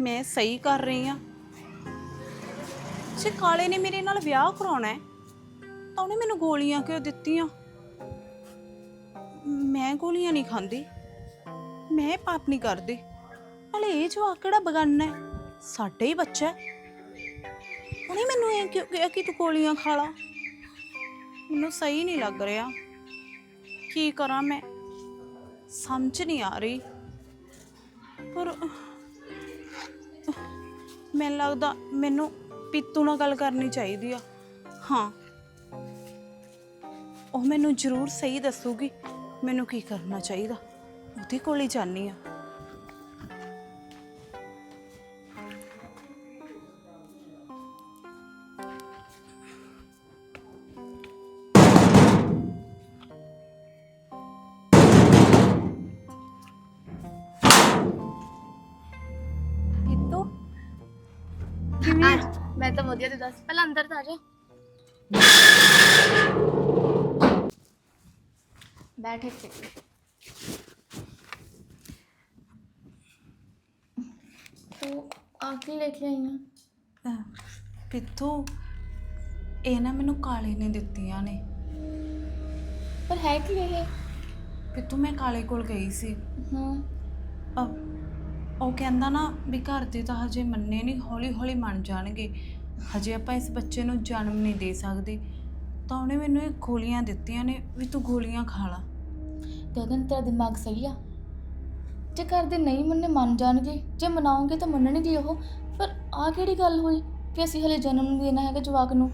ਮੈਂ ਸਹੀ ਕਰ ਰਹੀ ਆ ਜੇ ਕਾਲੇ ਨੇ ਮੇਰੇ ਨਾਲ ਵਿਆਹ ਕਰਾਉਣਾ ਹੈ, ਤਾਂ ਉਹਨੇ ਮੈਨੂੰ ਗੋਲੀਆਂ ਕਿਉਂ ਦਿੱਤੀਆਂ? ਮੈਂ ਗੋਲੀਆਂ ਨਹੀਂ ਖਾਂਦੀ। ਮੈਂ ਪਾਪ ਨਹੀਂ ਕਰਦੀ। ਨਾਲੇ ਇਹ ਜਵਾਕ ਕਿਹੜਾ ਬਗਾਨਾ ਹੈ? ਸਾਡਾ ਹੀ ਬੱਚਾ ਹੈ। ਉਹਨੇ ਮੈਨੂੰ ਇਹ ਕਿਉਂ ਕਿਹਾ ਕਿ ਤੂੰ ਗੋਲੀਆਂ ਖਾ ਲਾ? ਮੈਨੂੰ ਸਹੀ ਨਹੀਂ ਲੱਗ ਰਿਹਾ। ਕੀ ਕਰਾਂ ਮੈਂ? ਸਮਝ ਨਹੀਂ ਆ ਰਹੀ। ਪਰ ਮੈਨੂੰ ਲੱਗਦਾ ਮੈਨੂੰ ਪੀਤੂ ਨਾਲ ਗੱਲ ਕਰਨੀ ਚਾਹੀਦੀ ਆ। ਹਾਂ। ਉਹ ਮੈਨੂੰ ਜ਼ਰੂਰ ਸਹੀ ਦੱਸੂਗੀ। ਮੈਨੂੰ ਕੀ ਕਰਨਾ ਚਾਹੀਦਾ? ਉਹਦੇ ਕੋਲ ਹੀ ਜਾਣੀ ਆ। ਵਧੀਆ ਤੇ ਦੱਸ। ਪਹਿਲਾਂ ਅੰਦਰ ਤਾਂ ਆ ਜਾ। ਬੈਠ ਇੱਥੇ। ਤੂੰ ਆ ਕੀ ਲੈ ਕੇ ਆਈ ਆ? ਪਿੱਤੂ ਇਹ ਨਾ ਮੈਨੂੰ ਕਾਲੇ ਨੇ ਦਿੱਤੀਆਂ ਨੇ। ਪਰ ਹੈ ਕੀ ਇਹ? ਪਿੱਤੂ ਮੈਂ ਕਾਲੇ ਕੋਲ ਗਈ ਸੀ। ਹਾਂ। ਅਹ ਉਹ ਕਹਿੰਦਾ ਨਾ ਵੀ ਘਰ ਦੇ ਤਾਂ ਹਜੇ ਮੰਨੇ ਨਹੀਂ ਹੌਲੀ ਹੌਲੀ ਮੰਨ ਜਾਣਗੇ। ਹਜੇ ਆਪਾਂ ਇਸ ਬੱਚੇ ਨੂੰ ਜਨਮ ਨਹੀਂ ਦੇ ਸਕਦੇ ਤਾਂ ਉਹਨੇ ਮੈਨੂੰ ਇਹ ਗੋਲੀਆਂ ਦਿੱਤੀਆਂ ਨੇ ਵੀ ਤੂੰ ਗੋਲੀਆਂ ਖਾ ਲਾ। ਗਗਨ ਤੇਰਾ ਦਿਮਾਗ ਸਹੀ ਆ? ਜੇ ਘਰ ਦੇ ਨਹੀਂ ਮੰਨੇ ਮੰਨ ਜਾਣਗੇ। ਜੇ ਮਨਾਉਂਗੇ ਤਾਂ ਮੰਨਣਗੇ ਉਹ। ਪਰ ਆ ਕਿਹੜੀ ਗੱਲ ਹੋਈ ਕਿ ਅਸੀਂ ਹਲੇ ਜਨਮ ਨਹੀਂ ਦੇਣਾ ਹੈਗਾ ਜਵਾਕ ਨੂੰ?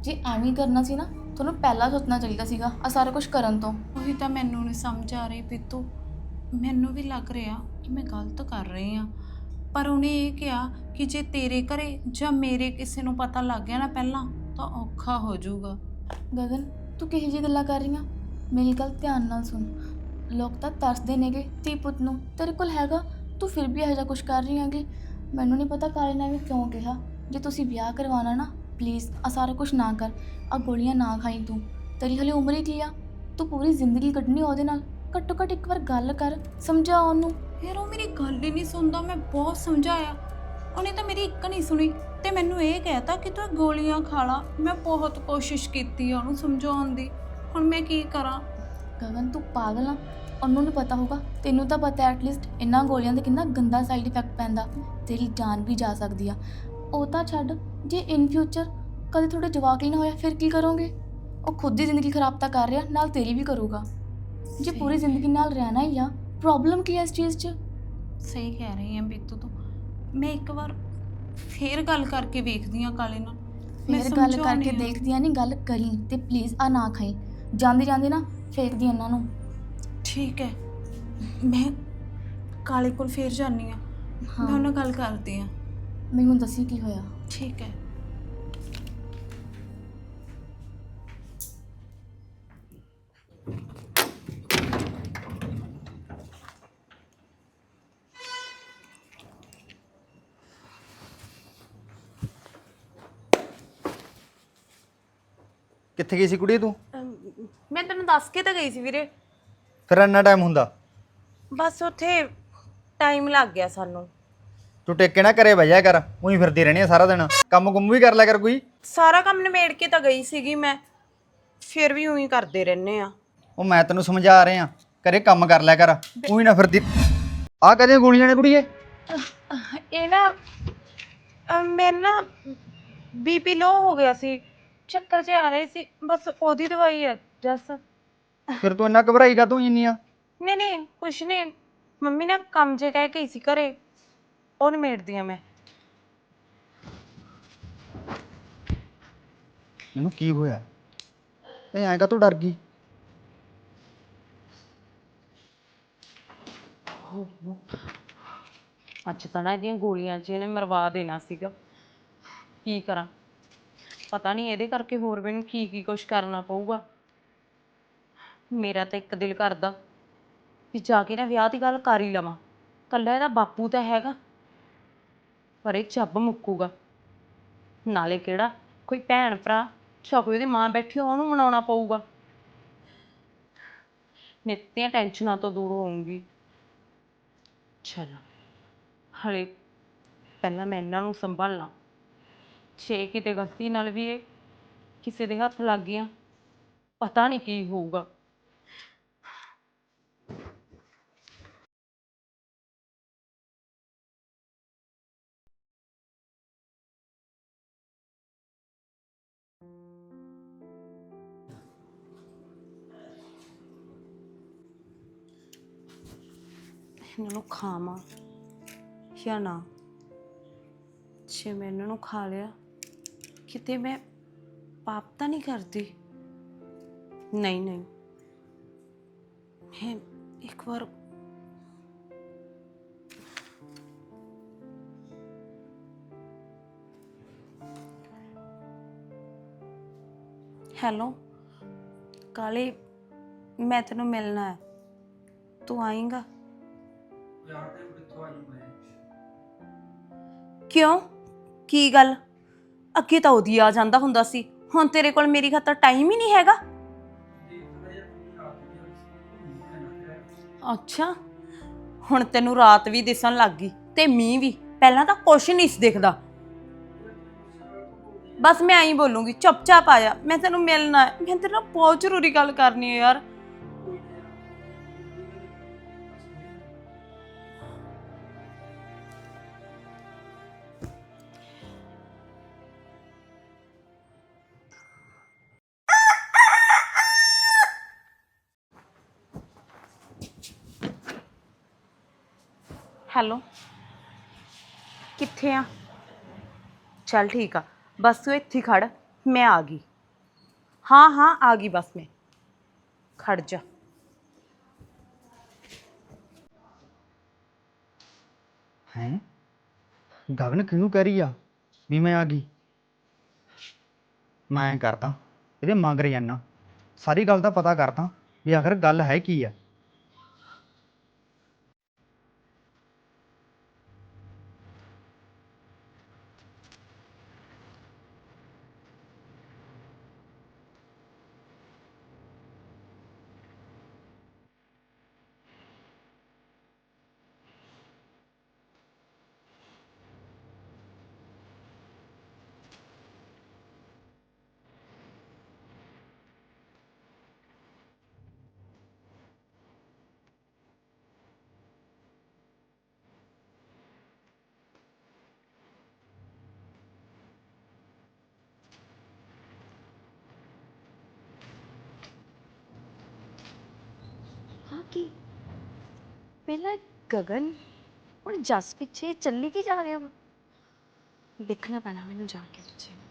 ਜੇ ਐਵੇਂ ਹੀ ਕਰਨਾ ਸੀ ਨਾ ਤੁਹਾਨੂੰ ਪਹਿਲਾਂ ਸੋਚਣਾ ਚਾਹੀਦਾ ਸੀਗਾ ਆ ਸਾਰਾ ਕੁਝ ਕਰਨ ਤੋਂ। ਉਹੀ ਤਾਂ ਮੈਨੂੰ ਨਹੀਂ ਸਮਝ ਆ ਰਹੀ ਪਿੱਤੂ। ਮੈਨੂੰ ਵੀ ਲੱਗ ਰਿਹਾ ਕਿ ਮੈਂ ਗਲਤ ਕਰ ਰਹੀ ਆ ਪਰ ਉਹਨੇ ਇਹ ਕਿਹਾ ਕਿ ਜੇ ਤੇਰੇ ਘਰੇ ਜਾਂ ਮੇਰੇ ਕਿਸੇ ਨੂੰ ਪਤਾ ਲੱਗ ਗਿਆ ਨਾ ਪਹਿਲਾਂ, ਤਾਂ ਔਖਾ ਹੋ ਜਾਊਗਾ। ਗਗਨ, ਤੂੰ ਕਿਹੋ ਜਿਹੀ ਗੱਲਾਂ ਕਰ ਰਹੀ ਆ? ਮੇਰੀ ਗੱਲ ਧਿਆਨ ਨਾਲ ਸੁਣ। ਲੋਕ ਤਾਂ ਤਰਸਦੇ ਨੇਗੇ ਧੀ ਪੁੱਤ ਨੂੰ। ਤੇਰੇ ਕੋਲ ਹੈਗਾ? ਤੂੰ ਫਿਰ ਵੀ ਇਹੋ ਜਿਹਾ ਕੁਝ ਕਰ ਰਹੀ ਹੈਗੀ? ਮੈਨੂੰ ਨਹੀਂ ਪਤਾ ਕਾਲੇ ਨੇ ਵੀ ਕਿਉਂ ਕਿਹਾ। ਜੇ ਤੁਸੀਂ ਵਿਆਹ ਕਰਵਾਉਣਾ ਨਾ ਪਲੀਜ਼ ਆ ਸਾਰਾ ਕੁਝ ਨਾ ਕਰ। ਆ ਗੋਲੀਆਂ ਨਾ ਖਾਈ ਤੂੰ। ਤੇਰੀ ਹਲੇ ਉਮਰ ਹੀ ਕੀ ਆ? ਤੂੰ ਪੂਰੀ ਜ਼ਿੰਦਗੀ ਕੱਢਣੀ ਉਹਦੇ ਨਾਲ। ਘੱਟੋ ਘੱਟ ਇੱਕ ਵਾਰ ਗੱਲ ਕਰ, ਸਮਝਾ ਉਹਨੂੰ। ਯਾਰ ਉਹ ਮੇਰੀ ਗੱਲ ਹੀ ਨਹੀਂ ਸੁਣਦਾ ਮੈਂ ਬਹੁਤ ਸਮਝਾਇਆ। ਉਹਨੇ ਤਾਂ ਮੇਰੀ ਇੱਕ ਨਹੀਂ ਸੁਣੀ ਤੇ ਮੈਨੂੰ ਇਹ ਕਹਿਤਾ ਕਿ ਤੂੰ ਇਹ ਗੋਲੀਆਂ ਖਾ ਲਾ। ਮੈਂ ਬਹੁਤ ਕੋਸ਼ਿਸ਼ ਕੀਤੀ ਉਹਨੂੰ ਸਮਝਾਉਣ ਦੀ। ਹੁਣ ਮੈਂ ਕੀ ਕਰਾਂ? ਗਗਨ ਤੂੰ ਪਾਗਲ ਆ। ਉਹਨੂੰ ਨਹੀਂ ਪਤਾ ਹੋਗਾ ਤੈਨੂੰ ਤਾਂ ਪਤਾ ਐਟਲੀਸਟ ਇਹਨਾਂ ਗੋਲੀਆਂ ਦੇ ਕਿੰਨਾ ਗੰਦਾ ਸਾਈਡ ਇਫੈਕਟ ਪੈਂਦਾ। ਤੇਰੀ ਜਾਨ ਵੀ ਜਾ ਸਕਦੀ ਆ। ਉਹ ਤਾਂ ਛੱਡ ਜੇ ਇਨ ਫਿਊਚਰ ਕਦੇ ਤੁਹਾਡੇ ਜਵਾਕ ਹੀ ਨਾ ਹੋਇਆ ਫਿਰ ਕੀ ਕਰੋਗੇ? ਉਹ ਖੁਦ ਦੀ ਜ਼ਿੰਦਗੀ ਖਰਾਬ ਤਾਂ ਕਰ ਰਿਹਾ ਨਾਲ ਤੇਰੀ ਵੀ ਕਰੂਗਾ। ਜੇ। ਪੂਰੀ ਜ਼ਿੰਦਗੀ ਨਾਲ ਰਹਿਣਾ ਹੀ ਆ ਪ੍ਰੋਬਲਮ ਕੀ ਹੈ ਇਸ ਚੀਜ਼ 'ਚ? ਸਹੀ ਕਹਿ ਰਹੀ ਆ ਬੀਤੂ ਤੂੰ। ਮੈਂ ਇੱਕ ਵਾਰ ਫੇਰ ਗੱਲ ਕਰਕੇ ਵੇਖਦੀ ਆ ਕਾਲੇ ਨਾਲ। ਮੈਂ ਫਿਰ ਗੱਲ ਸਮਝਾਉਂਦੀ ਕਰਕੇ। ਦੇਖਦੀ ਆ ਨਹੀਂ ਗੱਲ ਕਰੀ ਤੇ ਪਲੀਜ਼ ਆ ਨਾ ਖਾਈ। ਜਾਂਦੀ ਜਾਂਦੀ ਨਾ ਫੇਕਦੀ ਇਹਨਾਂ ਨੂੰ। ਠੀਕ ਹੈ। ਮੈਂ ਕਾਲੇ ਕੋਲ ਫੇਰ ਜਾਨੀ ਆ ਮੈਂ ਹਾਂ। ਉਹਨਾਂ ਨਾਲ ਗੱਲ ਕਰਦੀ ਆ ਮੈਨੂੰ ਦੱਸੀ ਕੀ ਹੋਇਆ? ਠੀਕ ਹੈ। ਕਿੱਥੇ ਗਈ ਸੀ ਕੁੜੀ ਤੂੰ? ਮੈਂ ਤੈਨੂੰ ਦੱਸ ਕੇ ਤਾਂ ਗਈ ਸੀ ਵੀਰੇ। ਫਿਰ ਇੰਨਾ ਟਾਈਮ ਹੁੰਦਾ? ਬਸ ਉੱਥੇ ਟਾਈਮ ਲੱਗ ਗਿਆ ਸਾਨੂੰ। ਤੂੰ ਟੇਕੇ ਨਾ ਘਰੇ ਬਹਿ ਜਾ ਕਰ ਉਹੀ ਫਿਰਦੀ ਰਹਿਣੀ ਆ ਸਾਰਾ ਦਿਨ। ਕੰਮ ਕੁੰਮ ਵੀ ਕਰ ਲਿਆ ਕਰ ਕੋਈ? ਸਾਰਾ ਕੰਮ ਨਿਮੇੜ ਕੇ ਤਾਂ ਗਈ ਸੀਗੀ ਮੈਂ। ਫਿਰ ਵੀ ਉਹੀ ਕਰਦੇ ਰਹਿੰਦੇ ਆ। ਉਹ ਮੈਂ ਤੈਨੂੰ ਸਮਝਾ ਰਿਹਾ ਘਰੇ ਕੰਮ ਕਰ ਲਿਆ ਕਰ ਉਹੀ ਨਾ ਫਿਰਦੀ। ਆ ਕਦੇ ਗੋਲੀਆਂ ਨੇ ਕੁੜੀਏ? ਇਹ ਨਾ ਅਹ ਮੇਰੇ ਨਾ ਬੀਪੀ ਲੋ ਹੋ ਗਿਆ ਸੀ। ਚੱਕਰ ਜਿਹਾ ਆ ਰਹੇ ਸੀ ਬਸ ਉਹਦੀ ਦਵਾਈ ਹੈ ਜਸ। ਫਿਰ ਤੂੰ ਇੰਨਾ ਘਬਰਾਈ ਕਾ ਤੂੰ ਇੰਨੀ ਆ? ਨਹੀਂ ਨਹੀਂ ਕੁਛ ਨਹੀਂ। ਮੰਮੀ ਨਾ ਕੰਮ ਜੇ ਕਹਿ ਗਈ ਸੀ ਘਰੇ ਉਹ ਨਿਮੇੜਦੀ ਆ ਮੈਂ। ਇਹਨੂੰ ਕੀ ਹੋਇਆ? ਇਹ ਐਂ ਕਾ ਤੂੰ ਡਰ ਗਈ? ਅੱਜ ਤਾਂ ਨਾ ਇਹਦੀਆਂ ਗੋਲੀਆਂ 'ਚ ਇਹਨੇ ਮਰਵਾ ਦੇਣਾ ਸੀਗਾ। ਕੀ ਕਰਾਂ? ਪਤਾ ਨਹੀਂ ਇਹਦੇ ਕਰਕੇ ਹੋਰ ਮੈਨੂੰ ਕੀ ਕੀ ਕੁਛ ਕਰਨਾ ਪਊਗਾ। ਮੇਰਾ ਤਾਂ ਇੱਕ ਦਿਲ ਕਰਦਾ ਵੀ ਜਾ ਕੇ ਨਾ ਵਿਆਹ ਦੀ ਗੱਲ ਕਰ ਹੀ ਲਵਾਂ। ਕੱਲਾ ਇਹਦਾ ਬਾਪੂ ਤਾਂ ਹੈਗਾ ਪਰ ਇਹ ਚੱਬ ਮੁੱਕੂਗਾ। ਨਾਲੇ ਕਿਹੜਾ ਕੋਈ ਭੈਣ ਭਰਾ ਜਾਂ ਕੋਈ ਉਹਦੀ ਮਾਂ ਬੈਠੀ ਹੋਵੇ, ਉਹਨੂੰ ਮਨਾਉਣਾ ਪਊਗਾ। ਨਿੱਤੀਆਂ ਟੈਨਸ਼ਨਾਂ ਤੋਂ ਦੂਰ ਹੋਊਂਗੀ। ਚਲੋ ਹਲੇ ਪਹਿਲਾਂ ਮੈਂ ਇਹਨਾਂ ਨੂੰ ਸੰਭਾਲਾਂ। ਛੇ ਕਿਤੇ ਗਲਤੀ ਨਾਲ ਵੀ ਇਹ ਕਿਸੇ ਦੇ ਹੱਥ ਲੱਗ ਗਿਆ। ਪਤਾ ਨਹੀਂ ਕੀ ਹੋਊਗਾ। ਇਹਨਾਂ ਨੂੰ ਖਾਵਾਂ। ਜਾਂ ਨਾ। ਜੇ ਮੈਂ ਇਹਨਾਂ ਨੂੰ ਖਾ ਲਿਆ। ਕਿਤੇ ਮੈਂ ਪਾਪ ਤਾਂ ਨਹੀਂ ਕਰਦੀ? ਨਹੀਂ ਨਹੀਂ। ਮੈਂ ਇੱਕ ਵਾਰ ਹੈਲੋ ਕਾਲੇ ਮੈਂ ਤੈਨੂੰ ਮਿਲਣਾ ਹੈ। ਤੂੰ ਆਏਂਗਾ? ਕਿਉਂ? ਕੀ ਗੱਲ? ਅੱਗੇ ਤਾਂ ਉਹਦੀ ਆ ਜਾਂਦਾ ਹੁੰਦਾ ਸੀ। ਹੁਣ ਤੇਰੇ ਕੋਲ ਮੇਰੀ ਖਾਤਰ ਟਾਈਮ ਹੀ ਨਹੀਂ ਹੈਗਾ। ਅੱਛਾ। ਹੁਣ ਤੈਨੂੰ ਰਾਤ ਵੀ ਦਿਸਣ ਲੱਗ ਗਈ ਤੇ ਮੀਂਹ ਵੀ। ਪਹਿਲਾਂ ਤਾਂ ਕੁਛ ਨਹੀਂ ਸੀ ਦਿਖਦਾ। ਬਸ ਮੈਂ ਐਂ ਬੋਲੂੰਗੀ, ਚੁੱਪਚਾਪ ਆ ਜਾ। ਮੈਂ ਤੈਨੂੰ ਮਿਲਣਾ ਹੈ ਮੈਂ ਤੇਰੇ ਨਾਲ ਬਹੁਤ ਜ਼ਰੂਰੀ ਗੱਲ ਕਰਨੀ ਹੈ ਯਾਰ। ਹੈਲੋ। ਕਿੱਥੇ ਆ? ਚੱਲ ਠੀਕ ਆ। ਬਸ ਤੂੰ ਇੱਥੇ ਹੀ ਖੜ। ਮੈਂ ਆ ਗਈ। ਹਾਂ ਹਾਂ, ਆ ਗਈ ਬਸ ਮੈਂ। ਖੜ ਜਾ। ਹੈਂ? ਗਗਨ ਕਿਉਂ ਕਹਿ ਰਹੀ ਆ? ਵੀ ਮੈਂ ਆ ਗਈ। ਮੈਂ ਕਰਦਾ। ਇਹਦੇ ਮਗਰ ਜਾਨਾ ਸਾਰੀ ਗੱਲ ਦਾ ਪਤਾ ਕਰਦਾ ਵੀ ਆਖਰ ਗੱਲ ਹੈ ਕੀ ਆ ਹਾਂ ਕੀ? ਪਹਿਲਾਂ ਗਗਨ, ਹੁਣ ਜਸ ਪਿੱਛੇ ਚੱਲੀ ਕੀ ਜਾ ਰਿਹਾ ਵਾ? ਦੇਖਣਾ ਪੈਣਾ ਮੈਨੂੰ ਜਾ ਕੇ ਪਿੱਛੇ।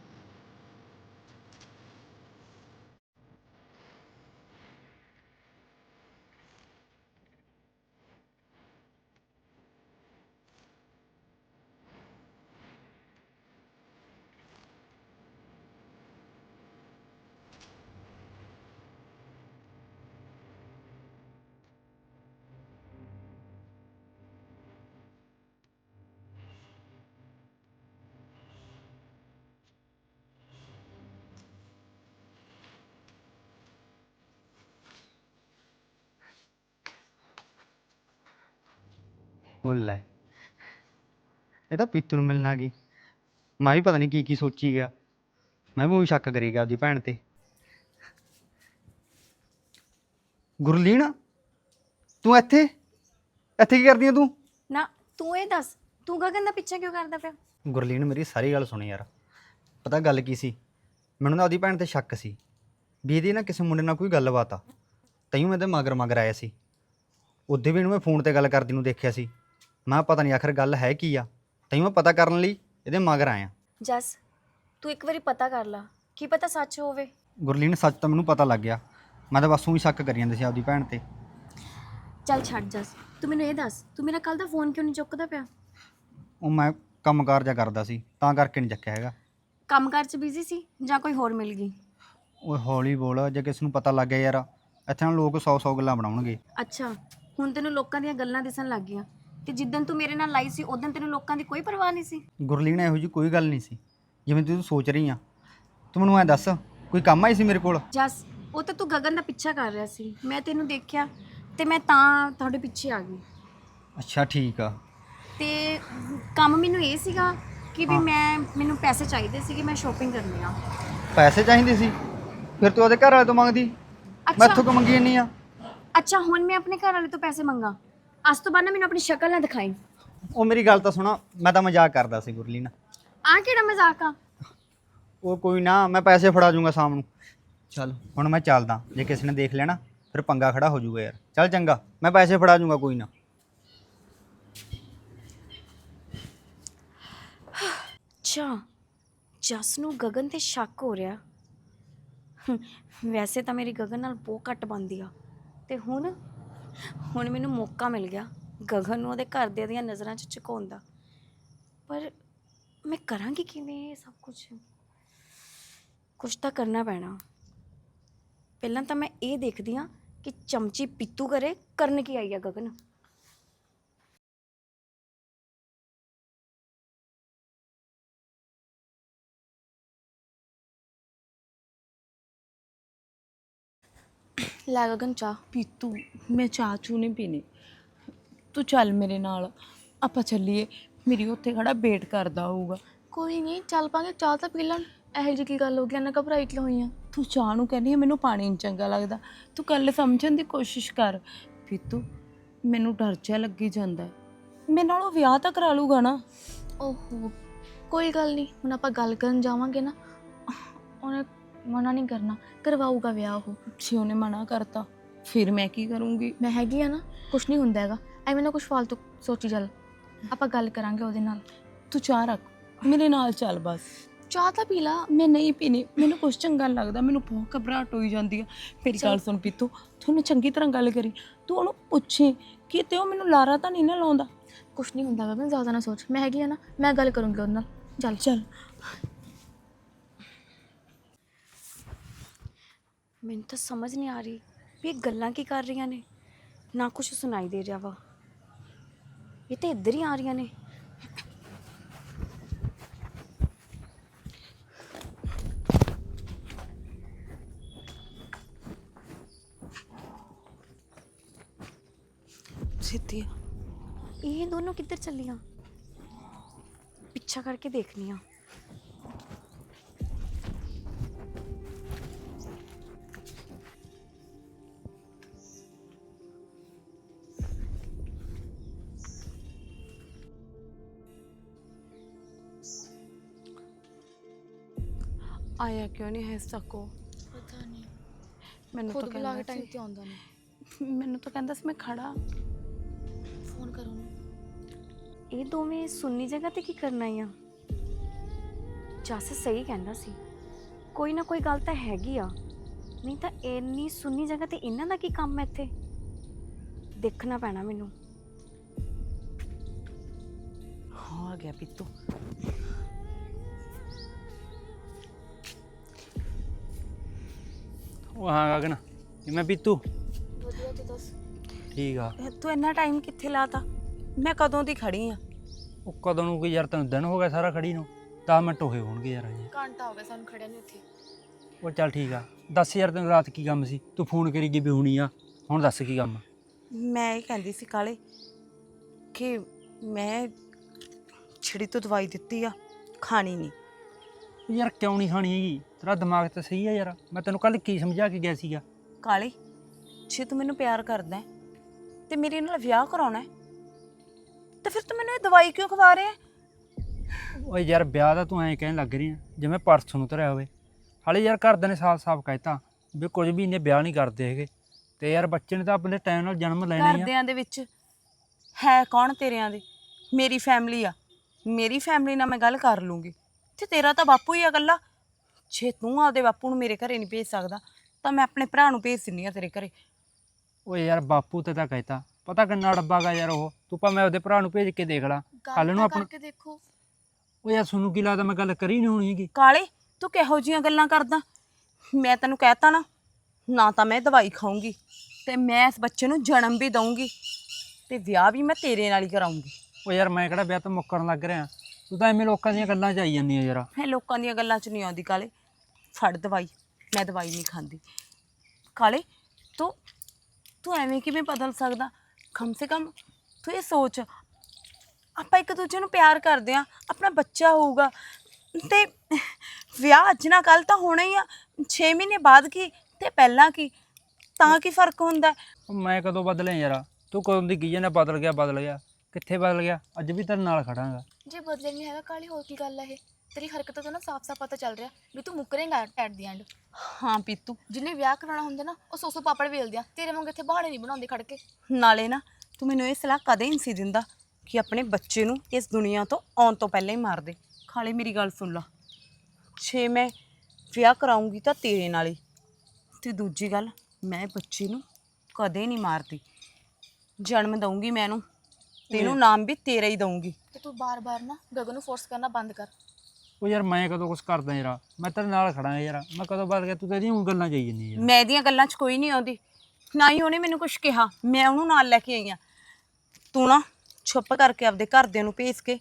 ਬੋਲ ਲੈ। ਇਹ ਤਾਂ ਪੀਤੂ ਨੂੰ ਮਿਲਣ ਆ ਗਈ। ਮੈਂ ਵੀ ਪਤਾ ਨਹੀਂ ਕੀ ਕੀ ਸੋਚੀ ਗਿਆ। ਮੈਂ ਵੀ ਉਹੀ ਸ਼ੱਕ ਕਰੀ ਗਿਆ ਆਪਦੀ ਭੈਣ ਤੇ। ਗੁਰਲੀਨ ਤੂੰ ਇੱਥੇ? ਇੱਥੇ ਕੀ ਕਰਦੀ ਆ ਤੂੰ? ਨਾ ਤੂੰ ਇਹ ਦੱਸ ਤੂੰ ਗਗਨ ਦਾ ਪਿੱਛਾ ਕਿਉਂ ਕਰਦਾ ਪਿਆ? ਗੁਰਲੀਨ ਮੇਰੀ ਸਾਰੀ ਗੱਲ ਸੁਣੀ ਯਾਰ। ਪਤਾ ਗੱਲ ਕੀ ਸੀ? ਮੈਨੂੰ ਨਾ ਉਹਦੀ ਭੈਣ ਤੇ ਸ਼ੱਕ ਸੀ ਵੀ ਇਹਦੀ ਨਾ ਕਿਸੇ ਮੁੰਡੇ ਨਾਲ ਕੋਈ ਗੱਲਬਾਤ ਆ। ਤੈਨੂੰ ਮੈਂ ਤੇ ਮਗਰ ਮਗਰ ਆਇਆ ਸੀ। ਉਹਦੇ ਵੀ ਇਹਨੂੰ ਮੈਂ ਫੋਨ ਤੇ ਗੱਲ ਕਰਦੀ ਨੂੰ ਦੇਖਿਆ ਸੀ। ਮੈਂ ਪਤਾ ਨਹੀਂ ਆਖਰ ਗੱਲ ਹੈ ਕੀ ਆ? ਤੈਨੂੰ ਮੈਂ ਪਤਾ ਕਰਨ ਲਈ ਇਹਦੇ ਮਗਰ ਆਇਆ। ਜਸ ਤੂੰ ਇੱਕ ਵਾਰੀ ਪਤਾ ਕਰ ਲਾ। ਕੀ ਪਤਾ ਸੱਚ ਹੋਵੇ? ਗੁਰਲੀਨ ਸੱਚ ਤਾਂ ਮੈਨੂੰ ਪਤਾ ਲੱਗ ਗਿਆ। ਮੈਂ ਤਾਂ ਬਸ ਉਹੀ ਸ਼ੱਕ ਕਰੀ ਜਾਂਦੇ ਸੀ ਆਪਦੀ ਭੈਣ ਤੇ। ਚੱਲ ਛੱਡ ਜਸ ਤੂੰ ਮੈਨੂੰ ਇਹ ਦੱਸ ਤੂੰ ਮੇਰਾ ਕੱਲ ਦਾ ਫੋਨ ਕਿਉਂ ਨਹੀਂ ਚੁੱਕਦਾ ਪਿਆ? ਉਹ ਮੈਂ ਕੰਮਕਾਰ ਜਾ ਕਰਦਾ ਸੀ ਤਾਂ ਕਰਕੇ ਨਹੀਂ ਚੱਕਿਆ ਹੈਗਾ। ਕੰਮਕਾਰ 'ਚ ਬਿਜ਼ੀ ਸੀ ਜਾਂ ਕੋਈ ਹੋਰ ਮਿਲ ਗਈ? ਓਏ ਹੌਲੀ ਬੋਲ ਜੇ ਕਿਸੇ ਨੂੰ ਪਤਾ ਲੱਗ ਗਿਆ ਯਾਰ। ਇੱਥੇ ਨਾ ਲੋਕ 100-100 ਗੱਲਾਂ ਬਣਾਉਣਗੇ। ਅੱਛਾ ਹੁਣ ਤੈਨੂੰ ਲੋਕਾਂ ਦੀਆਂ ਗੱਲਾਂ ਦਿਸਣ ਲੱਗ ਗਈਆਂ। ਤੇ ਜਿੱਦਣ ਤੂੰ ਮੇਰੇ ਨਾਲ ਲਾਈ ਸੀ ਉਦੋਂ ਤੈਨੂੰ ਲੋਕਾਂ ਦੀ ਕੋਈ ਪਰਵਾਹ ਨਹੀਂ ਸੀ? ਗੁਰਲੀਨ ਇਹੋ ਜੀ ਕੋਈ ਗੱਲ ਨਹੀਂ ਸੀ। ਜਿਵੇਂ ਤੂੰ ਸੋਚ ਰਹੀ ਆ। ਤੂੰ ਮੈਨੂੰ ਐ ਦੱਸ ਕੋਈ ਕੰਮ ਆਈ ਸੀ ਮੇਰੇ ਕੋਲ? ਜਸ ਉਹ ਤਾਂ ਤੂੰ ਗਗਨ ਦਾ ਪਿੱਛਾ ਕਰ ਰਿਹਾ ਸੀ। ਮੈਂ ਤੈਨੂੰ ਦੇਖਿਆ ਤੇ ਮੈਂ ਤਾਂ ਤੁਹਾਡੇ ਪਿੱਛੇ ਆ ਗਈ। ਅੱਛਾ ਠੀਕ ਆ। ਤੇ ਕੰਮ ਮੈਨੂੰ ਇਹ ਸੀਗਾ ਕਿ ਵੀ ਮੈਂ ਮੈਨੂੰ ਪੈਸੇ ਚਾਹੀਦੇ ਸੀਗੇ ਮੈਂ ਸ਼ਾਪਿੰਗ ਕਰਨੀ ਆ। ਪੈਸੇ ਚਾਹੀਦੇ ਸੀ? ਫਿਰ ਤੂੰ ਉਹਦੇ ਘਰ ਵਾਲੇ ਤੋਂ ਮੰਗਦੀ? ਮੈਂ ਇੱਥੋਂ ਕੋ ਮੰਗੀ ਜੰਨੀ ਆ। ਅੱਛਾ ਹੁਣ ਮੈਂ ਆਪਣੇ ਘਰ ਵਾਲੇ ਤੋਂ ਪੈਸੇ ਮੰਗਾ। ਅੱਜ ਤੋਂ ਬਾਅਦ ਨਾ ਮੈਨੂੰ ਆਪਣੀ ਸ਼ਕਲ ਨਾ ਦਿਖਾਈ। ਉਹ ਮੇਰੀ ਗੱਲ ਤਾਂ ਸੁਣਾ ਮੈਂ ਤਾਂ ਮਜ਼ਾਕ ਕਰਦਾ ਸੀ ਗੁਰਲੀ ਨਾਲ ਆ ਕਿਹੜਾ ਮਜ਼ਾਕ ਆ? ਉਹ ਕੋਈ ਨਾ ਮੈਂ ਪੈਸੇ ਫੜਾ ਜੂੰਗਾ ਸ਼ਾਮ ਨੂੰ। ਚੱਲ। ਹੁਣ ਮੈਂ ਚੱਲਦਾ ਜੇ ਕਿਸੇ ਨੇ ਦੇਖ ਲੈਣਾ ਫਿਰ ਪੰਗਾ ਖੜਾ ਹੋ ਜਾਊਗਾ ਯਾਰ। ਚੱਲ ਚੰਗਾ ਮੈਂ ਪੈਸੇ ਫੜਾ ਜੂੰਗਾ ਕੋਈ ਨਾ। ਅੱਛਾ ਜਸ ਨੂੰ ਗਗਨ ਤੇ ਸ਼ੱਕ ਹੋ ਰਿਹਾ। ਵੈਸੇ ਤਾਂ ਮੇਰੀ ਗਗਨ ਨਾਲ ਬਹੁਤ ਘੱਟ ਬੰਦੀ ਆ। ਤੇ ਹੁਣ ਹੁਣ ਮੈਨੂੰ ਮੌਕਾ ਮਿਲ ਗਿਆ ਗਗਨ ਨੂੰ ਉਹਦੇ ਘਰਦਿਆਂ ਦੀਆਂ ਨਜ਼ਰਾਂ 'ਚ ਝੁਕਾਉਣ ਦਾ। ਪਰ ਮੈਂ ਕਰਾਂਗੀ ਕਿਵੇਂ ਇਹ ਸਭ ਕੁਝ ਕੁਝ ਤਾਂ ਕਰਨਾ ਪੈਣਾ। ਪਹਿਲਾਂ ਤਾਂ ਮੈਂ ਇਹ ਦੇਖਦੀ ਹਾਂ ਕਿ ਚਮਚੀ ਪਿੱਤੂ ਕਰੇ, ਕਰਨ ਕੀ ਆਈ ਆ ਗਗਨ? ਲੈ ਗਗਨ ਚਾਹ। ਪੀਤੂ ਮੈਂ ਚਾਹ ਚੂ ਨਹੀਂ ਪੀਣੀ। ਤੂੰ ਚੱਲ ਮੇਰੇ ਨਾਲ ਆਪਾਂ ਚੱਲੀਏ। ਮੇਰੀ ਉੱਥੇ ਖੜਾ ਵੇਟ ਕਰਦਾ ਹੋਊਗਾ। ਕੋਈ ਨਹੀਂ ਚੱਲ ਪਾਂਗੇ ਚਾਹ ਤਾਂ ਪੀ ਲੈਣ। ਇਹੋ ਜਿਹੀ ਕੀ ਗੱਲ ਹੋ ਗਈ ਨਾ ਘਬਰਾਈ ਕਿਉਂ ਹੋਈ ਆ? ਤੂੰ ਚਾਹ ਨੂੰ ਕਹਿੰਦੀ ਆ ਮੈਨੂੰ ਪਾਣੀ ਨਹੀਂ ਚੰਗਾ ਲੱਗਦਾ। ਤੂੰ ਗੱਲ ਸਮਝਣ ਦੀ ਕੋਸ਼ਿਸ਼ ਕਰ। ਪੀਤੂ ਮੈਨੂੰ ਡਰ ਜਿਹਾ ਲੱਗੀ ਜਾਂਦਾ। ਹੈ। ਮੇਰੇ ਨਾਲ ਉਹ ਵਿਆਹ ਤਾਂ ਕਰਾ ਲੂਗਾ ਨਾ। ਓਹੋ ਕੋਈ ਗੱਲ ਨਹੀਂ। ਹੁਣ ਆਪਾਂ ਗੱਲ ਕਰਨ ਜਾਵਾਂਗੇ ਨਾ। ਉਹਨੇ ਮਨਾ ਨਹੀਂ ਕਰਨਾ ਕਰਵਾਊਗਾ ਵਿਆਹ ਉਹ। ਜੇ ਉਹਨੇ ਮਨਾ ਕਰਤਾ। ਫਿਰ ਮੈਂ ਕੀ ਕਰੂੰਗੀ? ਮੈਂ ਹੈਗੀ ਆ ਨਾ ਕੁਛ ਨਹੀਂ ਹੁੰਦਾ ਹੈਗਾ। ਐਵੇਂ ਨਾ ਕੁਛ ਫालतू ਸੋਚੀ ਚੱਲ। ਆਪਾਂ ਗੱਲ ਕਰਾਂਗੇ ਉਹਦੇ ਨਾਲ। ਤੂੰ ਚਾਹ ਰੱਖ ਮੇਰੇ ਨਾਲ ਚੱਲ ਬਸ। ਚਾਹ ਤਾਂ ਪੀ ਲਾ। ਮੈਂ ਨਹੀਂ ਪੀਣੀ। ਮੈਨੂੰ ਕੁਛ ਚੰਗਾ ਨੀ ਲੱਗਦਾ। ਮੈਨੂੰ ਬਹੁਤ ਘਬਰਾਹਟ ਹੋਈ ਜਾਂਦੀ ਆ। ਮੇਰੀ ਗੱਲ ਸੁਣ ਪੀਤੂ ਤੁਹਾਨੂੰ ਚੰਗੀ ਤਰ੍ਹਾਂ ਗੱਲ ਕਰੀ। ਤੂੰ ਉਹਨੂੰ ਪੁੱਛੇ ਕਿ ਤੇ ਉਹ ਮੈਨੂੰ ਲਾਰਾ ਤਾਂ ਨਹੀਂ ਨਾ ਲਾਉਂਦਾ? ਕੁਛ ਨਹੀਂ ਹੁੰਦਾ ਗਗਨ ਜ਼ਿਆਦਾ ਨਾ ਸੋਚ। ਮੈਂ ਹੈਗੀ ਆ ਨਾ ਮੈਂ ਗੱਲ ਕਰੂੰਗੀ ਉਹਦੇ ਨਾਲ। ਚੱਲ। ਚੱਲ। ਮੈਨੂੰ ਤਾਂ ਸਮਝ ਨਹੀਂ ਆ ਰਹੀ ਵੀ ਇਹ ਗੱਲਾਂ ਕੀ ਕਰ ਰਹੀਆਂ ਨੇ। ਨਾ ਕੁਝ ਸੁਣਾਈ ਦੇ ਰਿਹਾ ਵਾ। ਇਹ ਤਾਂ ਇੱਧਰ ਹੀ ਆ ਰਹੀਆਂ ਨੇ। ਸਿੱਧੀ। ਇਹ ਦੋਨੋਂ ਕਿੱਧਰ ਚੱਲੀਆਂ? ਪਿੱਛਾ ਕਰਕੇ ਦੇਖਨੀ ਆ ਆਇਆ ਕਿਉਂ ਨਹੀਂ ਹੈ ਸਕੋ ਪਤਾ ਨਹੀਂ। ਮੈਨੂੰ ਤਾਂ ਖੁਦ ਬੁਲਾ ਕੇ ਕਹਿੰਦਾ ਟਾਈਮ ਸੀ ਤੇ ਆਉਂਦਾ ਨਹੀਂ। ਮੈਨੂੰ ਤਾਂ ਕਹਿੰਦਾ ਸੀ ਮੈਂ ਖੜਾ। ਫੋਨ ਕਰ ਉਹਨੂੰ ਇਹ ਦੋਵੇਂ ਸੁੰਨੀ ਜਗ੍ਹਾ ਤੇ ਕੀ ਕਰਨਾ ਆ ਜੱਸ ਸਹੀ ਕਹਿੰਦਾ ਸੀ। ਕੋਈ ਨਾ ਕੋਈ ਗੱਲ ਤਾਂ ਹੈਗੀ ਆ। ਨਹੀਂ ਤਾਂ ਇੰਨੀ ਸੁੰਨੀ ਜਗ੍ਹਾ ਤੇ ਇਹਨਾਂ ਦਾ ਕੀ ਕੰਮ ਹੈ ਇੱਥੇ? ਦੇਖਣਾ ਪੈਣਾ ਮੈਨੂੰ। ਹਾਂ ਆ ਗਿਆ ਪੀਤੂ। ਉਹ ਹਾਂ ਗਗਨ ਮੈਂ ਪੀਤੂ। ਵਧੀਆ ਤੂੰ ਦੱਸ। ਠੀਕ ਆ। ਤੂੰ ਇੰਨਾ ਟਾਈਮ ਕਿੱਥੇ ਲਾਤਾ? ਮੈਂ ਕਦੋਂ ਦੀ ਖੜੀ ਆ? ਉਹ ਕਦੋਂ ਨੂੰ ਕੋਈ ਯਾਰ ਤੈਨੂੰ ਦਿਨ ਹੋ ਗਿਆ ਸਾਰਾ ਖੜੀ ਨੂੰ 10 ਮਿੰਟ ਹੋਏ ਹੋਣਗੇ ਯਾਰ ਅਜੇ ਘੰਟਾ ਹੋ ਗਿਆ ਸਾਨੂੰ ਖੜਿਆ ਨੂੰ ਇੱਥੇ। ਉਹ ਚੱਲ ਠੀਕ ਆ। ਦੱਸ ਯਾਰ ਤੈਨੂੰ ਰਾਤ ਕੀ ਕੰਮ ਸੀ? ਤੂੰ ਫੋਨ ਕਰੀ ਗਈ ਵੀ ਹੁਣੀ ਆ? ਹੁਣ ਦੱਸ ਕੀ ਕੰਮ? ਮੈਂ ਇਹ ਕਹਿੰਦੀ ਸੀ ਕਾਲੇ ਕਿ ਮੈਂ ਛਿੜੀ ਤੋਂ ਦਵਾਈ ਦਿੱਤੀ ਆ ਖਾਣੀ ਨਹੀਂ। ਯਾਰ ਕਿਉਂ ਨਹੀਂ ਖਾਣੀ ਹੈਗੀ? ਤੇਰਾ ਦਿਮਾਗ ਤਾਂ ਸਹੀ ਆ ਯਾਰ। ਮੈਂ ਤੈਨੂੰ ਕੱਲ ਕੀ ਸਮਝਾ ਕੇ ਗਿਆ ਸੀਗਾ? ਕਾਲੇ ਜੇ ਤੂੰ ਮੈਨੂੰ ਪਿਆਰ ਕਰਦਾ ਹੈ ਤੇ ਮੇਰੇ ਨਾਲ ਵਿਆਹ ਕਰਾਉਣਾ ਹੈ ਤਾਂ ਫਿਰ ਤੂੰ ਮੈਨੂੰ ਇਹ ਦਵਾਈ ਕਿਉਂ ਖਵਾ ਰਿਹਾ ਹੈ? ਓਏ ਯਾਰ ਵਿਆਹ ਦਾ ਤੂੰ ਐਂ ਕਹਿਣ ਲੱਗ ਰਹੀ ਆ ਜਿਵੇਂ ਪਰਸੋਂ ਨੂੰ ਧਰਿਆ ਹੋਵੇ। ਹਾਲੇ ਯਾਰ ਘਰਦਿਆਂ ਨੇ ਸਾਫ਼-ਸਾਫ਼ ਕਹਿਤਾ ਵੀ ਕੁਝ ਵੀ ਇਹਨੇ ਵਿਆਹ ਨਹੀਂ ਕਰਦੇ ਹੈਗੇ। ਤੇ ਯਾਰ ਬੱਚੇ ਨੇ ਤਾਂ ਆਪਣੇ ਟਾਈਮ ਨਾਲ ਜਨਮ ਲੈਣਾ ਹੀ ਆ। ਘਰਦਿਆਂ ਦੇ ਵਿੱਚ ਹੈ ਕੌਣ ਤੇਰਿਆਂ ਦੇ? ਮੇਰੀ ਫੈਮਿਲੀ ਆ। ਮੇਰੀ ਫੈਮਿਲੀ ਨਾਲ ਮੈਂ ਗੱਲ ਕਰ ਲੂੰਗੀ। ਤੇ ਤੇਰਾ ਤਾਂ ਬਾਪੂ ਹੀ ਆ ਇਕੱਲਾ। ਜੇ ਤੂੰ ਆਪਦੇ ਬਾਪੂ ਨੂੰ ਮੇਰੇ ਘਰੇ ਨਹੀਂ ਭੇਜ ਸਕਦਾ ਤਾਂ ਮੈਂ ਆਪਣੇ ਭਰਾ ਨੂੰ ਭੇਜ ਦਿੰਨੀ ਆ ਤੇਰੇ ਘਰੇ। ਓਏ ਯਾਰ ਬਾਪੂ ਤੇ ਤਾਂ ਕਹਿਤਾ ਪਤਾ ਕਿੰਨਾ ਡੱਬਾ ਗਾ ਯਾਰ ਉਹ ਤੂੰ ਭਾਵੇਂ ਉਹਦੇ ਭਰਾ ਨੂੰ ਭੇਜ ਕੇ ਦੇਖ ਲਾ ਕੱਲ ਨੂੰ ਆਪਣਾ ਕਰਕੇ ਦੇਖੋ। ਓ ਯਾਰ ਤੁਹਾਨੂੰ ਕੀ ਲੱਗਦਾ ਮੈਂ ਗੱਲ ਕਰੀ ਨਹੀਂ ਹੋਣੀ ਹੈਗੀ। ਕਾਲੇ ਤੂੰ ਕਿਹੋ ਜੀਆਂ ਗੱਲਾਂ ਕਰਦਾ? ਮੈਂ ਤੈਨੂੰ ਕਹਿਤਾ ਨਾ ਨਾ ਤਾਂ ਮੈਂ ਦਵਾਈ ਖਾਊਂਗੀ ਤੇ ਮੈਂ ਇਸ ਬੱਚੇ ਨੂੰ ਜਨਮ ਵੀ ਦਊਂਗੀ ਤੇ ਵਿਆਹ ਵੀ ਮੈਂ ਤੇਰੇ ਨਾਲ ਹੀ ਕਰਾਉਂਗੀ ਓ ਯਾਰ ਮੈਂ ਕਿਹੜਾ ਵਿਆਹ ਤੋਂ ਮੁੱਕਰਨ ਲੱਗ ਰਿਹਾ? ਤੂੰ ਤਾਂ ਐਵੇਂ ਲੋਕਾਂ ਦੀਆਂ ਗੱਲਾਂ 'ਚ ਆਈ ਜਾਂਦੀ ਆ ਯਾਰ। ਮੈਂ ਲੋਕਾਂ ਦੀਆਂ ਗੱਲਾਂ 'ਚ ਨਹੀਂ ਆਉਂਦੀ ਕਾਲੇ। ਫੜ ਦਵਾਈ। ਮੈਂ ਦਵਾਈ ਨਹੀਂ ਖਾਂਦੀ। ਕਾਲੇ ਤੂੰ ਤੂੰ ਐਵੇਂ ਕਿਵੇਂ ਬਦਲ ਸਕਦਾ? ਕਮ ਸੇ ਕਮ ਤੂੰ ਇਹ ਸੋਚ। ਆਪਾਂ ਇੱਕ ਦੂਜੇ ਨੂੰ ਪਿਆਰ ਕਰਦੇ ਆ। ਆਪਣਾ ਬੱਚਾ ਹੋਊਗਾ। ਤੇ ਵਿਆਹ ਅੱਜ ਨਾ ਕੱਲ ਤਾਂ ਹੋਣਾ ਹੀ ਆ। 6 ਮਹੀਨੇ ਬਾਅਦ ਕੀ ਤੇ ਪਹਿਲਾਂ ਕੀ? ਤਾਂ ਕੀ ਫ਼ਰਕ ਹੁੰਦਾ? ਹੈ? ਉਹ ਮੈਂ ਕਦੋਂ ਬਦਲਿਆ ਯਾਰ? ਤੂੰ ਕਦੋਂ ਦੀ ਕੀ ਨਾ ਬਦਲ ਗਿਆ ਬਦਲ ਗਿਆ। ਕਿੱਥੇ ਬਦਲ ਗਿਆ? ਅੱਜ ਵੀ ਤੇਰੇ ਨਾਲ ਖੜਾਂਗਾ। ਜੇ ਬਦਲੇ ਨਹੀਂ ਹੈਗਾ ਕਾਲੀ ਹੋਰ ਕੀ ਗੱਲ ਹੈ ਇਹ? ਤੇਰੀ ਹਰਕਤਾਂ ਤੋਂ ਨਾ ਸਾਫ਼-ਸਾਫ਼ ਪਤਾ ਚੱਲ ਰਿਹਾ ਵੀ ਤੂੰ ਮੁੱਕਰੇਂਗਾ ਐਟ ਦੀ ਐਂਡ ਹਾਂ ਪੀਤੂ। ਜਿਹਨੇ ਵਿਆਹ ਕਰਾਉਣਾ ਹੁੰਦਾ ਨਾ ਉਹ ਸੋਸੋ ਪਾਪੜ ਵੇਲਦੇ ਆ। ਤੇਰੇ ਵਾਂਗ ਇੱਥੇ ਬਹਾਨੇ ਨਹੀਂ ਬਣਾਉਂਦੇ ਖੜ ਕੇ। ਨਾਲੇ ਨਾ ਤੂੰ ਮੈਨੂੰ ਇਹ ਸਲਾਹ ਕਦੇ ਨਹੀਂ ਸੀ ਦਿੰਦਾ ਕਿ ਆਪਣੇ ਬੱਚੇ ਨੂੰ ਇਸ ਦੁਨੀਆ ਤੋਂ ਆਉਣ ਤੋਂ ਪਹਿਲਾਂ ਹੀ ਮਾਰ ਦੇ। ਖਾਲੀ ਮੇਰੀ ਗੱਲ ਸੁਣ ਲਾ। ਛੇ ਮੈਂ ਵਿਆਹ ਕਰਾਉਂਗੀ ਤਾਂ ਤੇਰੇ ਨਾਲ ਹੀ। ਤੇ ਦੂਜੀ ਗੱਲ ਮੈਂ ਬੱਚੇ ਨੂੰ ਕਦੇ ਨਹੀਂ ਮਾਰਦੀ। ਜਨਮ ਦਊਂਗੀ ਮੈਂ ਇਹਨੂੰ। ਤੇ ਇਹਨੂੰ ਨਾਮ ਵੀ ਤੇਰਾ ਹੀ ਦਊਂਗੀ। ਤੇ ਤੂੰ ਬਾਰ-ਬਾਰ ਨਾ ਗਗਨ ਨੂੰ ਫੋਰਸ ਕਰਨਾ ਬੰਦ ਕਰ। ਉਹ ਯਾਰ ਮੈਂ ਕਦੋਂ ਕੁਝ ਕਰਦਾ ਯਾਰ। ਮੈਂ ਤੇਰੇ ਨਾਲ ਖੜਾ ਯਾਰ। ਮੈਂ ਕਦੋਂ ਬਦਲ ਗਿਆ ਤੂੰ ਤੇਰੀਆਂ ਗੱਲਾਂ ਜਾਈ ਜੰਨੀ ਯਾਰ। ਮੈਂ ਇਹਦੀਆਂ ਗੱਲਾਂ 'ਚ ਕੋਈ ਨਹੀਂ ਆਉਂਦੀ। ਨਾ ਹੀ ਉਹਨੇ ਮੈਨੂੰ ਕੁਝ ਕਿਹਾ। ਮੈਂ ਉਹਨੂੰ ਨਾਲ ਲੈ ਕੇ ਆਈ ਆ। ਤੂੰ ਨਾ ਛੁੱਪ ਕਰਕੇ ਆਪਦੇ ਘਰਦਿਆਂ ਨੂੰ ਭੇਜ ਕੇ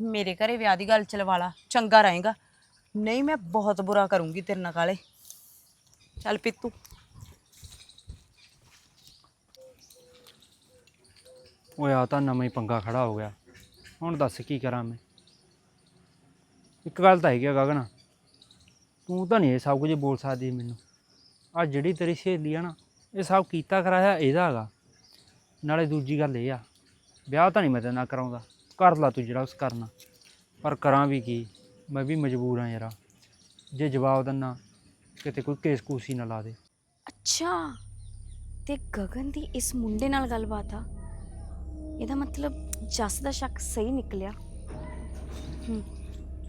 ਮੇਰੇ ਘਰੇ ਵਿਆਹ ਦੀ ਗੱਲ ਚਲਵਾ ਲਾ। ਚੰਗਾ ਰਹੇਗਾ। ਨਹੀਂ ਮੈਂ ਬਹੁਤ ਬੁਰਾ ਕਰੂੰਗੀ ਤੇਰੇ ਨਾਲ ਕਾਲੇ ਚੱਲ ਪਿੱਤੂ। ਓਏ ਆ ਤਾਂ ਨਵਾਂ ਹੀ ਪੰਗਾ ਖੜਾ ਹੋ ਗਿਆ। ਹੁਣ ਦੱਸ ਕੀ ਕਰਾਂ ਮੈਂ। ਇੱਕ ਗੱਲ ਤਾਂ ਹੈਗੀ ਆ ਗਗਨ। ਤੂੰ ਤਾਂ ਨਹੀਂ ਇਹ ਸਭ ਕੁਝ ਬੋਲ ਸਕਦੀ ਮੈਨੂੰ। ਆ ਜਿਹੜੀ ਤੇਰੀ ਸਹੇਲੀ ਆ ਨਾ, ਇਹ ਸਭ ਕੀਤਾ ਕਰਾਇਆ ਇਹਦਾ ਹੈਗਾ। ਨਾਲੇ ਦੂਜੀ ਗੱਲ ਇਹ ਆ, ਵਿਆਹ ਤਾਂ ਨਹੀਂ ਮੈਂ ਤੇਰੇ ਨਾਲ ਕਰਾਉਂਦਾ। ਕਰ ਲਾ ਤੂੰ ਜਿਹੜਾ ਉਸ ਕਰਨਾ। ਪਰ ਕਰਾਂ ਵੀ ਕੀ? ਮੈਂ ਵੀ ਮਜਬੂਰ ਆ ਯਾਰ। ਜੇ ਜਵਾਬ ਦਿੰਨਾ ਕਿਤੇ ਕੋਈ ਕੇਸ ਕੂਸੀ ਨਾ ਲਾ ਦੇ। ਅੱਛਾ। ਤੇ ਗਗਨ ਦੀ ਇਸ ਮੁੰਡੇ ਨਾਲ ਗੱਲਬਾਤ ਆ? ਇਹਦਾ ਮਤਲਬ ਜੱਸ ਦਾ ਸ਼ੱਕ ਸਹੀ ਨਿਕਲਿਆ। ਹੂੰ,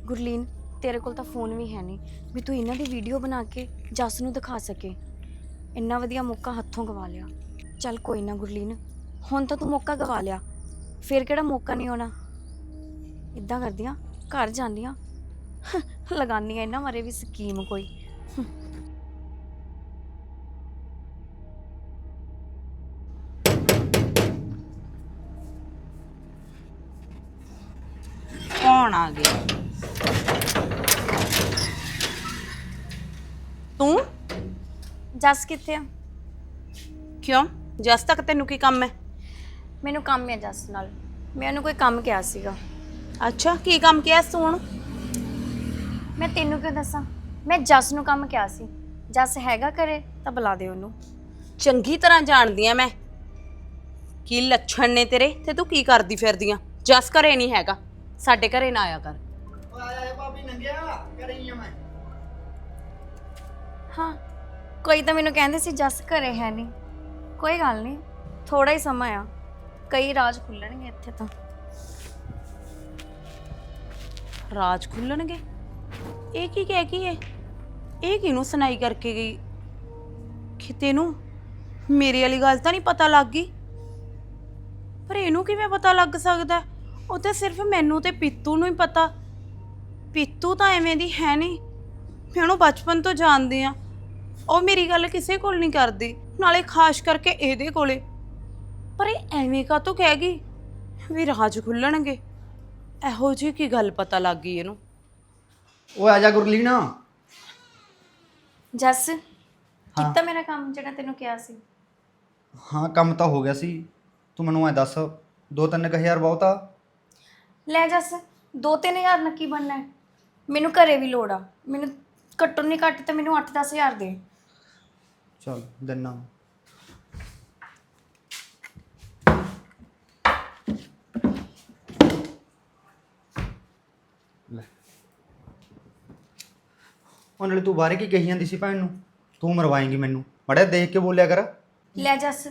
ਗੁਰਲੀਨ, ਤੇਰੇ ਕੋਲ ਤਾਂ ਫੋਨ ਵੀ ਹੈ ਨਹੀਂ। ਵੀ ਤੂੰ ਇਹਨਾਂ ਦੀ ਵੀਡੀਓ ਬਣਾ ਕੇ ਜੱਸ ਨੂੰ ਦਿਖਾ ਸਕੇ। ਇੰਨਾ ਵਧੀਆ ਮੌਕਾ ਹੱਥੋਂ ਗਵਾ ਲਿਆ। ਚੱਲ ਕੋਈ ਨਾ ਗੁਰਲੀਨ, ਹੁਣ ਤਾਂ ਤੂੰ ਮੌਕਾ ਗਵਾ ਲਿਆ। ਫਿਰ ਕਿਹੜਾ ਮੌਕਾ ਨਹੀਂ ਆਉਣਾ? ਇਦਾਂ ਕਰਦੀਆਂ ਘਰ ਜਾਂਦੀਆਂ ਲਗਾਨੀਆਂ ਇਹਨਾਂ ਮਾਰੇ ਵੀ ਸਕੀਮ ਕੋਈ। ਆ ਗਿਆ ਤੂੰ? ਜਸ ਕਿੱਥੇ ਆ? ਕਿਉਂ? ਜਸ ਤੱਕ ਤੈਨੂੰ ਕੀ ਕੰਮ ਹੈ? ਮੈਨੂੰ ਕੰਮ ਹੈ ਜਸ ਨਾਲ। ਮੈਂ ਉਹਨੂੰ ਕੋਈ ਕੰਮ ਕਿਹਾ ਸੀਗਾ। ਅੱਛਾ ਕੀ ਕੰਮ ਕਿਹਾ ਸੀ ਤੂੰ ਹੁਣ? ਮੈਂ ਤੈਨੂੰ ਕਿਉਂ ਦੱਸਾਂ? ਮੈਂ ਜਸ ਨੂੰ ਕੰਮ ਕਿਹਾ ਸੀ। ਜਸ ਹੈਗਾ ਕਰੇ ਤਾਂ ਬੁਲਾ ਦੇ ਉਹਨੂੰ। ਚੰਗੀ ਤਰ੍ਹਾਂ ਜਾਣਦੀ ਆ ਮੈਂ। ਕੀ ਲੱਛਣ ਨੇ ਤੇਰੇ? ਤੇ ਤੂੰ ਕੀ ਕਰਦੀ ਫਿਰਦੀ ਆ? ਜਸ ਘਰੇ ਨਹੀਂ ਹੈਗਾ। ਸਾਡੇ ਘਰੇ ਨਾ ਆਇਆ ਕਰ। ਓ ਆਇਆ ਭਾਬੀ ਨੰਗਿਆ ਕਰੀ ਆ ਮੈਂ ਹਾਂ ਕੋਈ ਤਾਂ ਮੈਨੂੰ ਕਹਿੰਦੇ ਸੀ ਜਸ ਘਰੇ ਹੈ ਨਹੀਂ। ਕੋਈ ਗੱਲ ਨਹੀਂ ਥੋੜਾ ਹੀ ਸਮਾਂ ਆ। ਕਈ ਰਾਜ ਖੁੱਲਣਗੇ ਇੱਥੇ ਤਾਂ। ਰਾਜ ਖੁੱਲਣਗੇ? ਇਹ ਕੀ ਕਹਿ ਗਈ ਏ ਇਹ ਕਿਹਨੂੰ ਸੁਣਾਈ ਕਰਕੇ ਗਈ? ਕਿਤੇ ਨੂੰ? ਮੇਰੇ ਵਾਲੀ ਗੱਲ ਤਾਂ ਨਹੀਂ ਪਤਾ ਲੱਗ ਗਈ। ਪਰ ਇਹਨੂੰ ਕਿਵੇਂ ਪਤਾ ਲੱਗ ਸਕਦਾ? ਹੈ? ਉਹ ਤਾਂ ਸਿਰਫ ਮੈਨੂੰ ਤੇ ਪਿੱਤੂ ਨੂੰ ਹੀ ਪਤਾ। ਪਿੱਤੂ ਤਾਂ ਐਵੇਂ ਦੀ ਹੈ ਨਹੀਂ। ਮੈਂ ਉਹਨੂੰ ਬਚਪਨ ਤੋਂ ਜਾਣਦੀ ਆ ਉਹ ਮੇਰੀ ਗੱਲ ਕਿਸੇ ਕੋਲ ਨਹੀਂ ਕਰਦੀ ਨਾਲੇ ਖਾਸ ਕਰਕੇ ਇਹਦੇ ਕੋਲੇ। ਪਰ ਇਹ ਐਵੇਂ ਕਾਹਤੋਂ ਕਹਿ ਗਈ? ਵੀ ਰਾਜ ਖੁੱਲਣਗੇ। ਇਹੋ ਜਿਹੀ ਕੀ ਗੱਲ ਪਤਾ ਲੱਗ ਗਈ ਇਹਨੂੰ? ਓ ਆ ਜਾ ਗੁਰਲੀਨਾ। ਜਸ ਕੀਤਾ ਮੇਰਾ ਕੰਮ ਜਿਹੜਾ ਤੈਨੂੰ ਕਿਹਾ ਸੀ? ਹਾਂ ਕੰਮ ਤਾਂ ਹੋ ਗਿਆ ਸੀ। ਤੂੰ ਮੈਨੂੰ ਐ ਦੱਸ ਦੋ ਤਿੰਨ ਕੁ ਹਜ਼ਾਰ ਬਹੁਤ? ਆ ਲੈ ਜਸ 2-3000 ਨੱਕੀ ਬਣਨਾ ਹੈ? ਮੈਨੂੰ ਘਰੇ ਵੀ ਲੋੜ ਆ। ਮੈਨੂੰ ਘੱਟੋ ਨਹੀਂ ਘੱਟ ਤੇ ਮੈਨੂੰ 8-10000 ਦੇ। ਚਲ ਦਿਨਾ। ਲੈ। ਉਹ ਨਾਲੇ ਤੂੰ ਬਾਹਰੇ ਕੀ ਕਹੀ ਜਾਂਦੀ ਸੀ ਭੈਣ ਨੂੰ? ਤੂੰ ਮਰਵਾਏਂਗੀ ਮੈਨੂੰ। ਮੜਿਆ ਦੇਖ ਕੇ ਬੋਲਿਆ ਕਰ। ਲੈ ਜਸ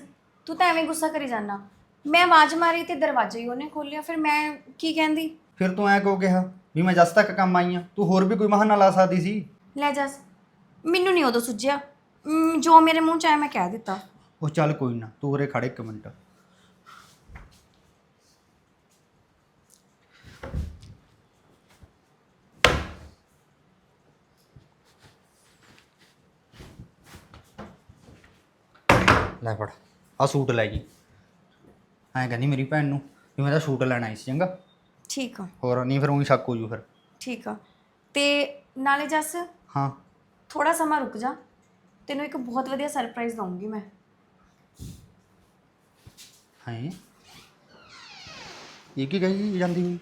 ਤੂੰ ਤਾਂ ਐਵੇਂ ਗੁੱਸਾ ਕਰੀ ਜਾਂਦਾ ਮੈਂ ਆਵਾਜ਼ ਮਾਰੀ ਤੇ ਦਰਵਾਜ਼ਾ ਹੀ ਉਹਨੇ ਖੋਲਿਆ ਫਿਰ ਮੈਂ ਕੀ ਕਹਿੰਦੀ? ਫਿਰ ਤੂੰ ਐ ਕਿਉਂ ਕਿਹਾ ਵੀ ਮੈਂ ਜਸ ਤੱਕ ਕੰਮ ਆਈ ਆ? ਤੂੰ ਹੋਰ ਵੀ ਕੋਈ ਬਹਾਨਾ ਲਾ ਸਕਦੀ ਸੀ? ਲੈ ਜਸ ਮੈਨੂੰ ਨਹੀਂ ਉਦੋਂ ਸੁਝਿਆ। ਮ, ਜੋ ਮੇਰੇ ਮੂੰਹ ਚ ਆਇਆ ਮੈਂ ਕਹਿ ਦਿੱਤਾ। ਉਹ ਚੱਲ ਕੋਈ ਨਾ ਤੂੰ ਉਰੇ ਖੜੇ ਇੱਕ ਮਿੰਟ। ਲੈ ਫੜ ਆ ਸੂਟ ਲੈ ਜੀ। ਐਂ ਕਹਿੰਦੀ ਮੇਰੀ ਭੈਣ ਨੂੰ ਵੀ ਮੈਂ ਤਾਂ ਸੂਟ ਲੈਣਾ ਆਈ ਸੀ ਚੰਗਾ। ਠੀਕ ਆ। ਹੋਰ ਨਹੀਂ ਫਿਰ ਉਹੀ ਸ਼ੱਕ ਹੋ ਜੂ ਫਿਰ। ਠੀਕ ਆ। ਤੇ ਨਾਲੇ ਜਸ ਹਾਂ। ਥੋੜਾ ਸਮਾਂ ਰੁਕ ਜਾ। ਤੈਨੂੰ ਇੱਕ ਬਹੁਤ ਵਧੀਆ ਸਰਪ੍ਰਾਈਜ਼ ਦਊਂਗੀ ਮੈਂ। ਹੈ? ਇਹ ਕੀ ਕਹੀ ਜਾਂਦੀ ਹੋਈ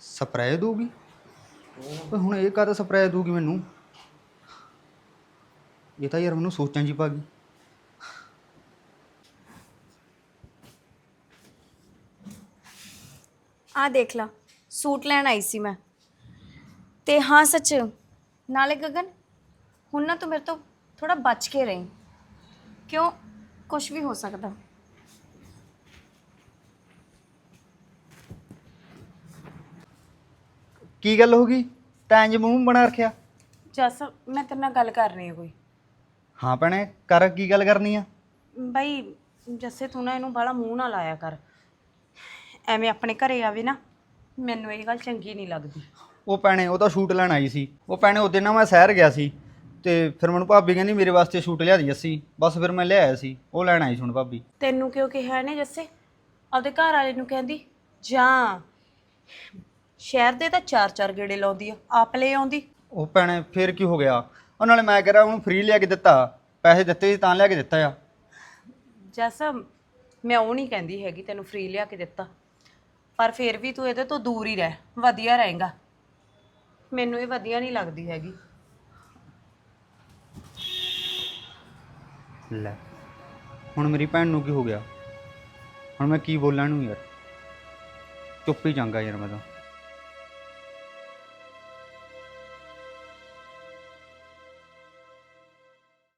ਸਪਰੇਅ ਦੂਗੀ ਓਏ ਹੁਣ ਇਹ ਕਾਹਦਾ ਸਪਰੇਅ ਦੂਗੀ ਮੈਨੂੰ? ਇਹ ਤਾਂ ਯਾਰ ਮੈਨੂੰ ਸੋਚਾਂ ਜੀ ਪਾ ਗਈ। ਆ ਦੇਖ ਲਾ ਸੂਟ ਲੈਣ ਆਈ ਸੀ ਮੈਂ। ਤੇ ਹਾਂ ਸੱਚ ਨਾਲੇ ਗਗਨ ਹੁਣ ਨਾ ਤੂੰ ਮੇਰੇ ਤੋਂ ਥੋੜਾ ਬਚ ਕੇ ਰਹੀਂ। ਕਿਉਂ? ਕੁਝ ਵੀ ਹੋ ਸਕਦਾ। ਕੀ ਗੱਲ ਹੋ ਗਈ? ਤੈਂ ਇੰਜ ਮੂੰਹ ਬਣਾ ਰੱਖਿਆ। ਜਸ ਮੈਂ ਤੇਰੇ ਨਾਲ ਗੱਲ ਕਰਨੀ ਹੈ ਕੋਈ। ਹਾਂ ਭੈਣੇ ਕਰ ਕੀ ਗੱਲ ਕਰਨੀ ਆ? ਬਾਈ ਜੱਸੇ ਤੂੰ ਨਾ ਇਹਨੂੰ ਬਾਲਾ ਮੂੰਹ ਨਾ ਲਾਇਆ ਕਰ। ਐਵੇਂ ਆਪਣੇ ਘਰੇ ਆਵੇ ਨਾ ਮੈਨੂੰ ਇਹ ਗੱਲ ਚੰਗੀ ਨਹੀਂ ਲੱਗਦੀ। ਉਹ ਭੈਣੇ ਉਹ ਤਾਂ ਸ਼ੂਟ ਲੈਣ ਆਈ ਸੀ। ਉਹ ਭੈਣੇ ਉਹਦੇ ਨਾਲ ਮੈਂ ਸ਼ਹਿਰ ਗਿਆ ਸੀ ਤੇ ਫਿਰ ਮੈਨੂੰ ਭਾਬੀ ਕਹਿੰਦੀ ਮੇਰੇ ਵਾਸਤੇ ਸ਼ੂਟ ਲਿਆ ਦੀ ਅਸੀਂ ਬਸ ਫਿਰ ਮੈਂ ਲਿਆਇਆ ਸੀ। ਉਹ ਲੈਣ ਆਈ ਸੀ ਹੁਣ ਭਾਬੀ। ਤੈਨੂੰ ਕਿਉਂ ਕਿਹਾ ਨੇ ਜੱਸੇ? ਆਪਦੇ ਘਰ ਵਾਲੇ ਨੂੰ ਕਹਿੰਦੀ ਜਾਂ ਸ਼ਹਿਰ ਦੇ ਤਾਂ ਚਾਰ ਚਾਰ ਗੇੜੇ ਲਾਉਂਦੀ ਆ ਆਪ ਲੈ ਆਉਂਦੀ। ਉਹ ਭੈਣੇ ਫਿਰ ਕੀ ਹੋ ਗਿਆ? ਉਹ ਨਾਲੇ ਮੈਂ ਕਿਹਾ ਉਹਨੂੰ ਫ੍ਰੀ ਲਿਆ ਕੇ ਦਿੱਤਾ। ਪੈਸੇ ਦਿੱਤੇ ਸੀ ਤਾਂ ਲਿਆ ਕੇ ਦਿੱਤਾ ਆ। ਜੱਸ ਮੈਂ ਉਹ ਨਹੀਂ ਕਹਿੰਦੀ ਹੈਗੀ ਤੈਨੂੰ ਫ੍ਰੀ ਲਿਆ ਕੇ ਦਿੱਤਾ। ਪਰ ਫਿਰ ਵੀ ਤੂੰ ਇਹਦੇ ਤੋਂ ਦੂਰ ਹੀ ਰਹਿ ਵਧੀਆ ਰਹੇਗਾ। ਮੈਨੂੰ ਇਹ ਵਧੀਆ ਨਹੀਂ ਲੱਗਦੀ ਹੈਗੀ। ਲੈ ਹੁਣ ਮੇਰੀ ਭੈਣ ਨੂੰ ਕੀ ਹੋ ਗਿਆ? ਹੁਣ ਮੈਂ ਕੀ ਬੋਲਾਂ ਨੂੰ ਯਾਰ? ਚੁੱਪ ਹੀ ਜਾਂਗਾ ਯਾਰ ਮੈਂ ਤਾਂ।